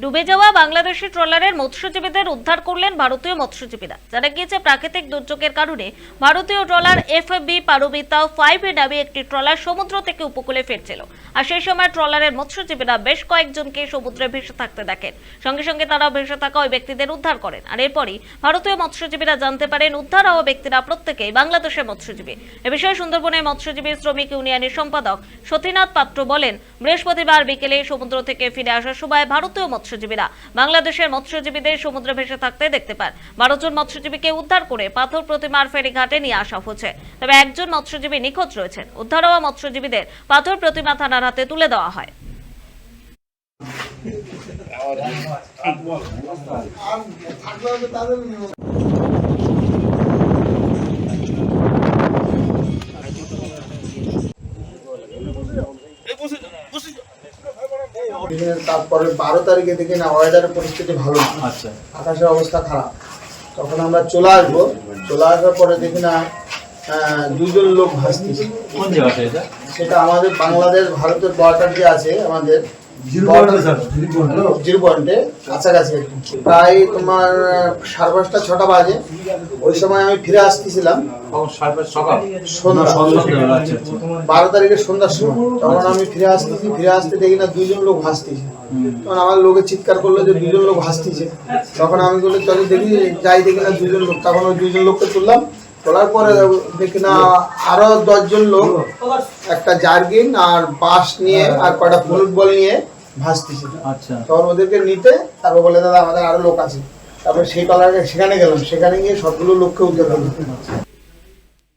ডুবে যাওয়া বাংলাদেশি ট্রলারের মৎস্যজীবীদের উদ্ধার করলেন ভারতীয় মৎস্যজীবীরা। জানা গিয়েছে, প্রাকৃতিক দুর্যোগের কারণে ভারতীয় trawler F B Parbita five নামে একটি ট্রলার সমুদ্র থেকে উপকূলে ফিরছিল। আর সেই সময় ট্রলারের মৎস্যজীবীরা বেশ কয়েকজনকে সমুদ্রে ভেসে থাকতে দেখেন। সঙ্গে সঙ্গে তারা ভেসে থাকা ওই ব্যক্তিদের উদ্ধার করেন। আর এরপরই ভারতীয় মৎস্যজীবীরা জানতে পারেন, উদ্ধার হওয়া ব্যক্তিরা প্রত্যেকেই বাংলাদেশের মৎস্যজীবী। এ বিষয়ে সুন্দরবনের মৎস্যজীবী শ্রমিক ইউনিয়নের সম্পাদক সতীনাথ পাত্র বলেন, বৃহস্পতিবার বিকেলে সমুদ্র থেকে ফিরে আসার সময় ভারতীয় মৎস্যজীবীরা। বাংলাদেশের মৎস্যজীবীদের সমুদ্রে ভেসে থাকতে দেখতে পান। বারো জন মৎস্যজীবীকে উদ্ধার করে পাথর প্রতিমার ফেরিঘাটে নিয়ে আসা হচ্ছে তবে একজন মৎস্যজীবী নিখোঁজ রয়েছেন। উদ্ধার হওয়া মৎস্যজীবীদের পাথর প্রতিমা থানার হাতে তুলে দেওয়া হয়। দিনের তারপরে বারো তারিখে দেখি না ওয়েদারের পরিস্থিতি ভালো না। আচ্ছা। আকাশের অবস্থা খারাপ। তখন আমরা চলে আসব। চলে আসার পরে দেখি না দুজন লোক ভাসতেছে কোন জায়গাটা এটা? সেটা আমাদের বাংলাদেশ ভারতের বর্ডার যে আছে আমাদের। জিরো পয়েন্টে কাছাকাছি প্রায় তোমার সাড়ে পাঁচটা ছটা বাজে। ওই সময় আমি ফিরে আসতেছিলাম। কখন সাড়ে পাঁচ সকাল সন্ধ্যা। সন্ধ্যা আচ্ছা আচ্ছা। বারো তারিখের সন্ধ্যার সময় তখন আমি ফিরে আসতেছি ফিরে আসতে দেখি না দুজন লোক ভাসতেছে তখন আমার লোকে চিৎকার করল যে দুজন লোক ভাসতেছে তখন আমি বলি চলো দেখি যাই দেখি না দুজন লোক। তখন ওই দুজন লোককে তুললাম। তোলার পরে দেখি না আরও দশজন লোক একটা জার্গিন আর বাঁশ নিয়ে আর কয়টা ফুটবল নিয়ে ভাসতেছে। আচ্ছা। তখন ওদেরকে নিতে তারপর বলে দাদা আমাদের আরও লোক আছে। তারপর সেই কলার সেখানে গেলাম। সেখানে গিয়ে সবগুলো লোককে উদ্ধার করলাম।